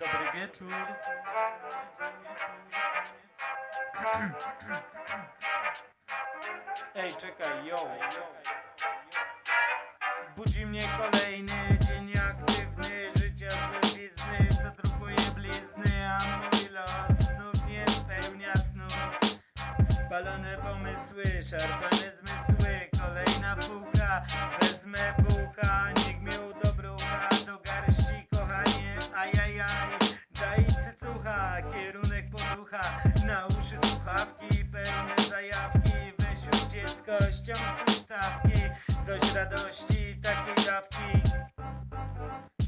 Dobry wieczór. Ej, czekaj, yo. Budzi mnie kolejny dzień aktywny Życia zlewizny, co drukuje blizny A mój los znów nie spełnia snów Spalone pomysły, szarpane zmysły Kolejna fucha, wezmę Kierunek poducha, na uszy słuchawki Pełne zajawki, weź już dziecko Ściąg stawki, dość radości takiej dawki.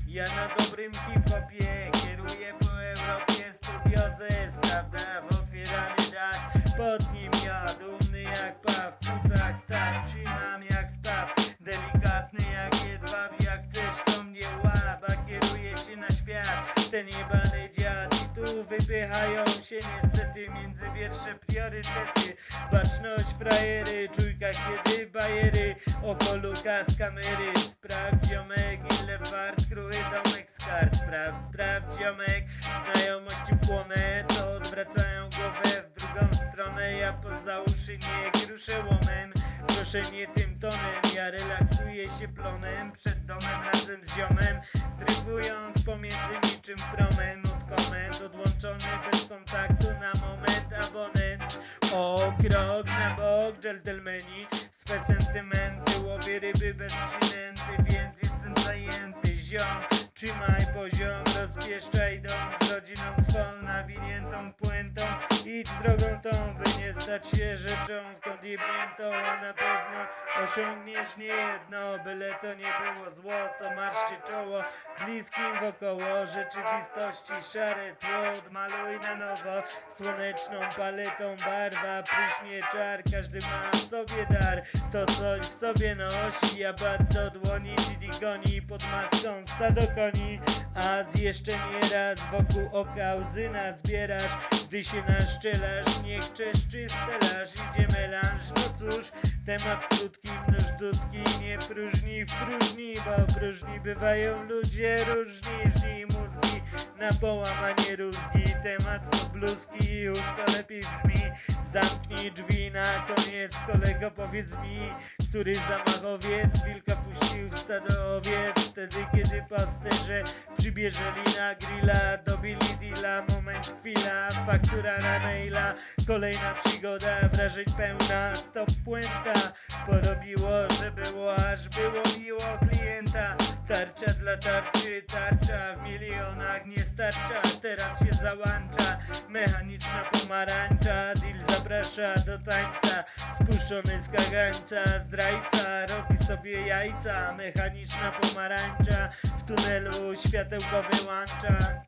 Ja na dobrym hip-hopie kieruję po Europie studio zestaw w otwierany wypychają się niestety Między wiersze priorytety. Baczność frajery, czujka kiedy bajery. Oko luka z kamery. Sprawdź ziomek ile wart Kruły domek z kart. Sprawdź, sprawdź ziomek Znajomości płonę Co odwracają głowę w drugą stronę. Ja poza uszy nie kruszę łomem Proszę nie tym tonem. Ja relaksuję się plonem Przed domem razem z ziomem Dryfując pomiędzy niczym promem Bez kontaktu na moment abonent O krok na bok dżentelmeni Swe sentymenty łowię ryby bez przynęty Więc jestem zajęty. Ziom Trzymaj poziom, rozpieszczaj dom Z rodziną swą nawiniętą puentą Idź drogą tą, by nie stać się rzeczą. W kąt jebniętą A na pewno osiągniesz niejedno Byle to nie było zło, co marszcie czoło Bliskim wokoło. Rzeczywistości Szare tło odmaluj na nowo Słoneczną paletą. Barwa Pryśnie czar, każdy ma w sobie dar. To coś w sobie nosi Jabat do dłoni, Didi goni Pod maską stado koni. A z jeszcze nie raz wokół oka łzy nazbierasz Gdy się naszczelasz, niech czeszczy stelaż Idzie melanż, no cóż Temat krótki, mnóż dudki. Nie próżni w próżni, bo próżni bywają ludzie różni. Żnij mózgi na połamanie rózgi. Temat spod bluzki, już to lepiej brzmi. Zamknij drzwi na koniec, kolego powiedz mi Który zamachowiec wilka puścił w stado Wtedy kiedy pasterze przybierzeli na grilla Dobili deala, moment chwila, faktura na maila. Kolejna przygoda, wrażeń pełna, stop puenta. Porobiło, że było, aż było miło klienta. Tarcza dla tarczy, tarcza w milionach nie starcza. Teraz się załącza, mechaniczna pomarańcza Deal zaprasza do tańca, spuszczony z kagańca Zdrajca robi sobie jajca, mechaniczna pomarańcza W tunelu światełko wyłącza